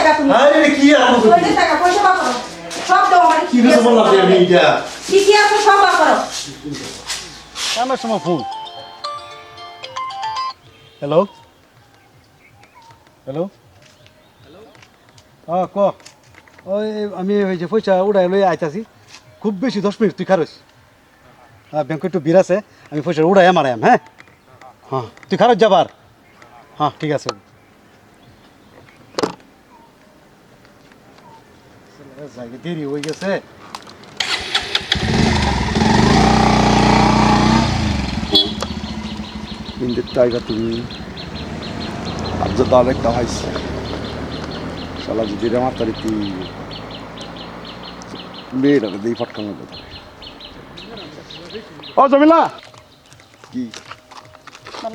টাকা তুমি আরে রে, কি আর আমাকে কই টাকা? পয়সা বা করো। সব দাও আমার কি কিছু বললাম আমি এটা? কি কি আছে সব বা করো। আমার সময় ফোন হ্যালো হ্যালো হ্যাঁ ক? ওই আমি ওই যে পয়সা উড়াই লই আইতাছি। খুব বেশি দশ মিনিট তুই খারস হ্যাঁ ব্যাংকে একটু ভিড় আছে আমি পয়সা উড়াই মারাম হ্যাঁ? হ্যাঁ তুই খারস যাবার? হ্যাঁ ঠিক আছে। জায়গা দেরি হয়ে গেছে ইন্দের টাইগার তুমি আজ তো অনেকটা হয়েছে শালা যদি রে আমার তারিখি মেয়েটা দিয়ে ফটকা মতো ও জমিলা কি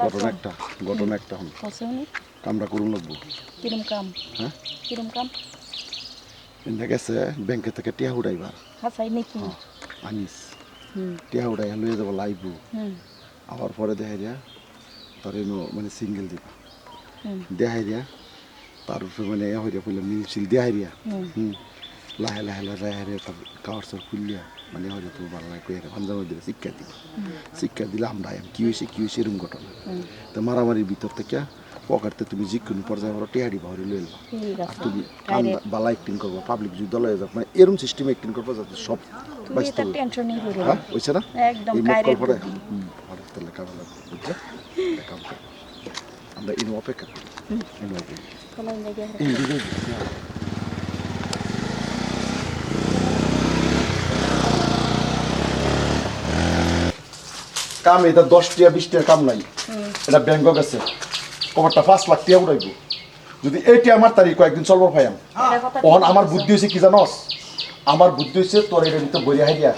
ঘটনা একটা ঘটনা একটা হন কামটা করুন লাগবো কিরম কাম হ্যাঁ কিরম কাম এনে গেছে ব্যাংকে থেকে টিয়া উড়াইবার হাসাই নাকি আনিস টিয়া উড়াই লইয়ে যাব লাইবু আবার পরে দেখাই দিয়া তার মানে সিঙ্গেল দিবা দেখাই দিয়া তার উপরে মানে এ হইয়া ফুলে মিছিল দেখাই দিয়া হুম লাহে লাহে লাহে লাহে তার কাওয়ার সব খুললিয়া মানে হয়তো তো ভালো লাগে কইরা পাঞ্জাব দিলে শিক্ষা দিল শিক্ষা দিলে আমরা কি হয়েছে কি হয়েছে এরকম ঘটনা তো মারামারির ভিতর থেকে পকারতে তুমি যিকোনো পর্যায়ে আমরা টিয়ারি বাহরি লইল আর আছে তুমি Direct. বালা অ্যাক্টিং করব পাবলিক যদি দলে যাক মানে এরকম সিস্টেমে অ্যাক্টিং করব যাতে সব বাঁচতে এটা হবে। টেনশন নেই করে হ্যাঁ হয়েছে না? একদম এই মক্কল পরে বুদ্ধি। তাহলে কামে লাগবে বুঝছ কাম আমরা ইনো অপেক্ষা করি। ইনো অপেক্ষা কোনো কাম এটা দশ টিয়া বিশ টিয়া কাম নাই। এটা ব্যাংকক গেছে কবরটা পাঁচ লাখ টিয়া উড়াইব যদি এইটি আমার তারিখ কয়েকদিন চলবার এটা কথা অন আমার বুদ্ধি হয়েছে কি জানস? আমার বুদ্ধি হয়েছে তোর এটা ভিতরে বইয়া হাইয়া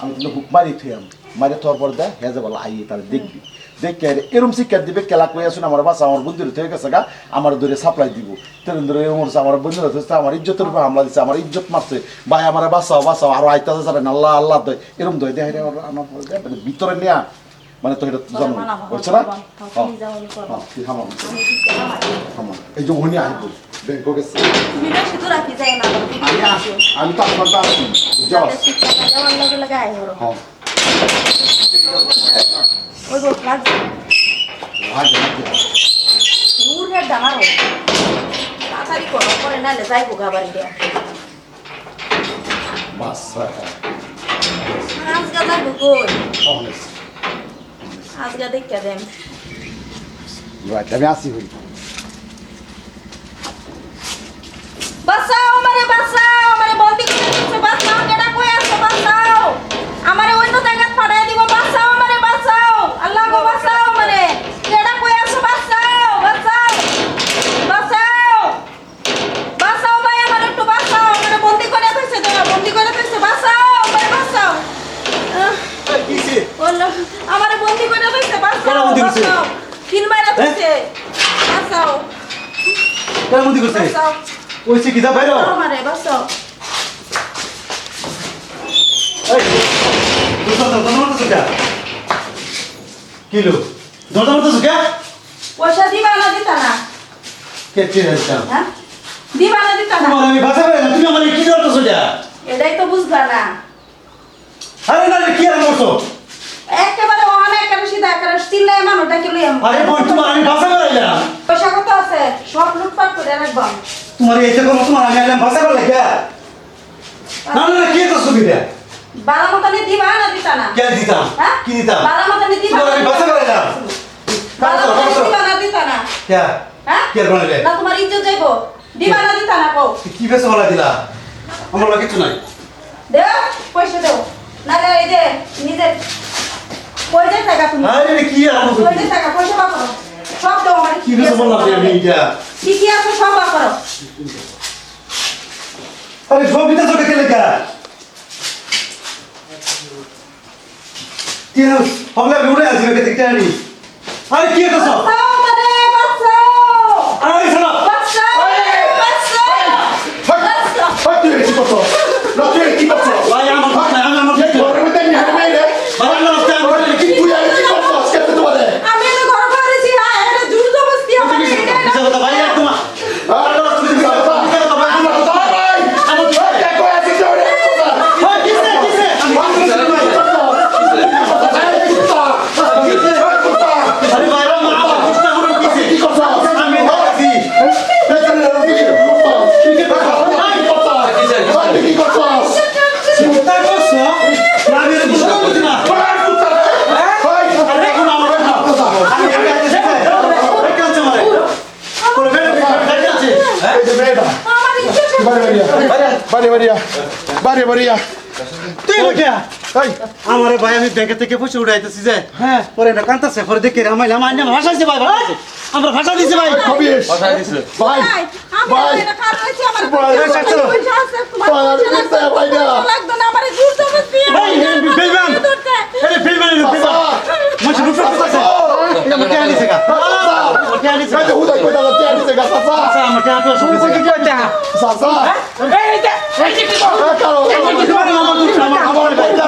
আমি কিন্তু হুক মারি থইয়াম। মারি থাকার পর দে হে যে বলা আইয়ে তাহলে দেখবি। দেখে এরম শিক্ষা দিবে কেলা কই আসুন আমার বাসা আমার বন্ধুর হয়ে গেছে গা আমার ধরে সাপ্লাই দিব। তেরুন ধরে এরম হচ্ছে আমার বন্ধুরা হচ্ছে আমার ইজ্জতের উপর হামলা দিচ্ছে আমার ইজ্জত মারছে। ভাই আমার বাসাও বাসাও আরও আইতাছে যাবেন আল্লাহ আল্লাহ দয়। এরম দয় দেয় আমার পরে দেয়, ভিতরে নেয়া মানে তো এটা জানো মানাবো, বুঝছে না। হ্যাঁ। হ্যাঁ। থামো। এই যে উনি আসব ব্যাংকক আমি তো আপনার আসি হ্যাঁ। তাড়াতাড়ি করো যাইবো দেয়া। বাস হ্যাঁ যাইবো কই অনেক আজকে দেখা দেন আমি আসি হই বাঁচাও আমারে বাঁচাও আমারে বন্দি করে দিচ্ছে বাঁচাও কেডা কই আছে বাঁচাও আমারে অন্য জায়গায় পাঠাই দিব বাঁচাও আমারে বাঁচাও আল্লাহ গো বাঁচাও আমারে কেডা কই আছে বাঁচাও বাঁচাও বাঁচাও বাঁচাও ভাই আমারে একটু বাঁচাও আমারে বন্দি করে দিচ্ছে তোরা বন্দি করে দিচ্ছে বাঁচাও আমারে বাঁচাও আহ, কিছে বলল আমারে বন্দি করে দিচ্ছে বাঁচাও কেডা বন্দি করছে? বাঁচাও কিল মারা দিচ্ছে বাঁচাও কেন মন্দি করছে ওইছে কি যা বাইরে আমারে বাঁচাও এই তুই তো দরজা মারতেছ কে? কিলো দরজা মারতেছ কে? পয়সা দিবা না দিতা না কে কে রাখছ হ্যাঁ? দিবা না দিতা না তোমার আমি বাসা করে তুমি আমার কি করতেছ এটা? এটাই তো বুঝলা না আরে না কি আর করছ? একেবারে অনেক একেবারে সিধা একেবারে চিল্লাই মানুষটা কি লইয়াম আরে বোন তোমার আমি বাসা করাইলাম পয়সা কত আছে? সব লুটপাট করে রাখবাম তোমার এইটা কোন তোমার আমি আইলাম বাসা করে কে? না না কি কি এটা বালা মতনে দিবা না দিতা না? কে দিতাম হ্যাঁ? কি দিতাম বালা মতনে দিবা আমি বাসা করাইলাম বালা মতনে দিবা না দিতা না? কে? হ্যাঁ? কে বানাইলে না তোমার ইজ্জত যাইবো। দিবা না দিতা না কও। কি বেশ বলা দিলা? আমার লাগে কিছু নাই। দেও পয়সা দেও। না এই যে নিজের টাকা তুমি আরে কি আর আমাকে পয়সা টাকা পয়সা বা করো। সব দেও আমার কি বেশ বললাম যে আমি এটা? কি কি আছে সব বা করো। আরে ছবিটা চোখে কে লেখা কি? হল? পাগলা আমি উড়ে আসি বেকে দেখতে আনি আরে কি এটা সব আরে বাঁচাও তুই কি তুই আমার বাড়ি বাড়িয়া বাড়ি বাড়িয়া বাড়ি বাড়িয়া তুই এই। আমারে ভাই আমি ব্যাংকে থেকে পয়সা উঠাইতেছি যে। হ্যাঁ। পরে এটা কান্তাছে পরে দেখে আমাইলে আমার আইনা ভাষাইছে ভাই ভাষাইছে আমরা ভাষা দিছি ভাই। কবিস বাসায় দিছে। ভাই ভাই, ভাই। আমার আমার আচ্ছা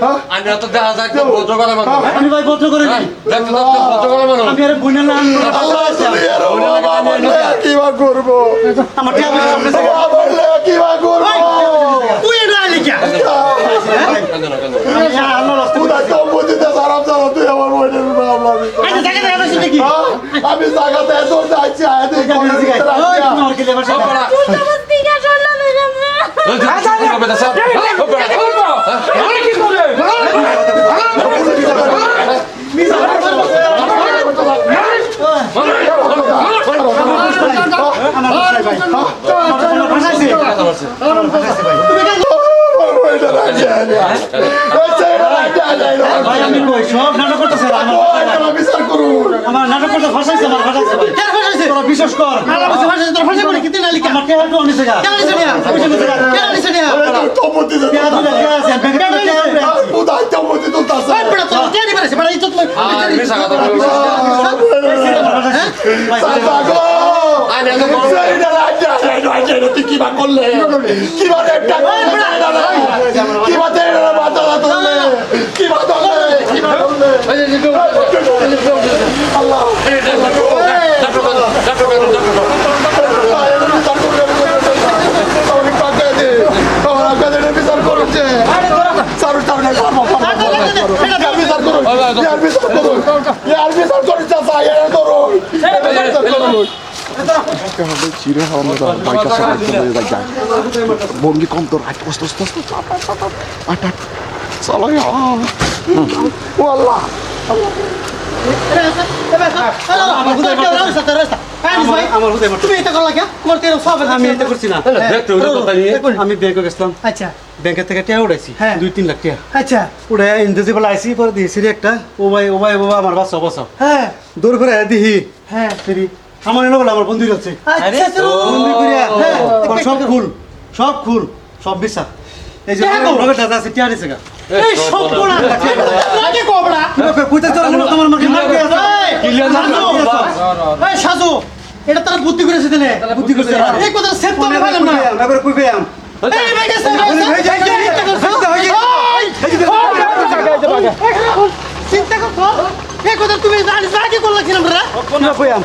হ্যাঁ? আমি তো দেখা যায় একদম ভদ্র করে মানুষ আমি ভাই বদ্ধ করে দিই দেখতে তো ভদ্র করে মানুষ আমি আরে বুইনা না আল্লাহ তুমি আর বাবা বললে কি বা করব আমার কি বা করব তুই এটা আইলি কি কেন না কেন আমি আল্লাহ রাস্তা হুদাই তো বুঝিতে সারাম জানো তুই আমার বইনের বাবা আইতে জায়গা দেখা পাইছিস নাকি আমি জায়গাতে এত যাচ্ছি আয়াতে কোন ওই তোমার কি লেবার সব বড়া জোর জবরদস্তি কে করল না জানো? হবে না সব আমার ভাষাই ভাই আমার ভাষাইছে আমার ভাষাইছে ভাই ভাই আমি কই সব নাটক করতেছে আমার ভাষাই ভাই। আমার নাটক করতে ভাষাইছে আমার ভাষাইছে ভাই। কেন ভাষাইছে তোরা বিশ্বাস কর। আল্লাহ ভাষা ভাষাইছে তোরা ভাষা করে কিতে নালিকা। আমার টেহা তো অনিছে গা কেন অনিছে না দিছে গা কেন অনিছে না। টেহা দিলে টেহা আছে? ব্যাংকে তো টেহা আছে? ভাই বড় তো টেহা দিবারে বড় ইজ্জত লই। আর মিশা কথা ভাই আরে করলে? ধরলে কিবা ধরলে আল্লাহ বিচার করছে সারু সামনে বিচার করুন ইয়ার বিচার করুন ইয়ার বিচার করুন চাচা ইয়ার করুন বিচার করুন চিরে হাওয়া বাইকা সাথে বঙ্গি কম তোর আট কষ্ট কষ্ট আট আট চলো আমি ব্যাংকে গেছিলাম আচ্ছা ব্যাংকের থেকে টিয়া উড়াইছি হ্যাঁ। দুই তিন লাখ আচ্ছা উড়ে ইন্দ্রজি বলে আইসি পরে দিয়েছি একটা ও ভাই ও আমার বাচ্চা হ্যাঁ দূর করে দিহি হ্যাঁ আমার এনে বলে আমার বন্ধু আছে বন্ধু করিয়া। সব খুল সব খুল সব বিশ্বাস এই যে। আছে দিছে গা এই সব লাগে কোবড়া কইতে তোর আমার তোমার মাকে মারবে এই সাজু। এটা তারা বুদ্ধি করেছে দিলে বুদ্ধি করছে। এই কথা সেভ তো আমি পাইলাম না। এবারে কই পেয়াম এই ভাই গেছে চিন্তা কর এই কথা তুমি জানিস করলা কিরম রে? কোন পেয়াম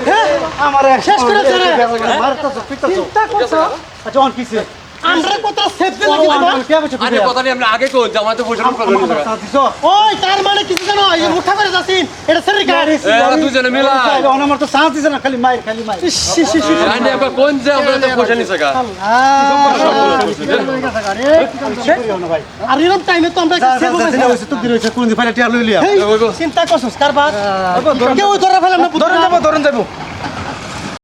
আমার শেষ করে চিন্তা করছ। আচ্ছা অন কিছে আমরা কথা সেভ দিলা আমার কে আরে কথা নিয়ে আমরা আগে কই যে আমার তো পয়সা করে ওই তার মানে কিছু জানো এই মুঠা করে যাচ্ছিন এটা সেরি গাড়ি এরা দুজনে মিলা আমার তো সাহস দিছে না খালি মাইর খালি মাইর আইনে একবার কোন যে আমরা তো পয়সা নিছে গা আর এরকম টাইমে তো আমরা একটা save হয়েছে। কোনদিন ফাইলে টিয়া লই লিয়া এই, চিন্তা করছিস কারবার কেউ ধরে ফেলাম না ধরে যাব ধরে যাব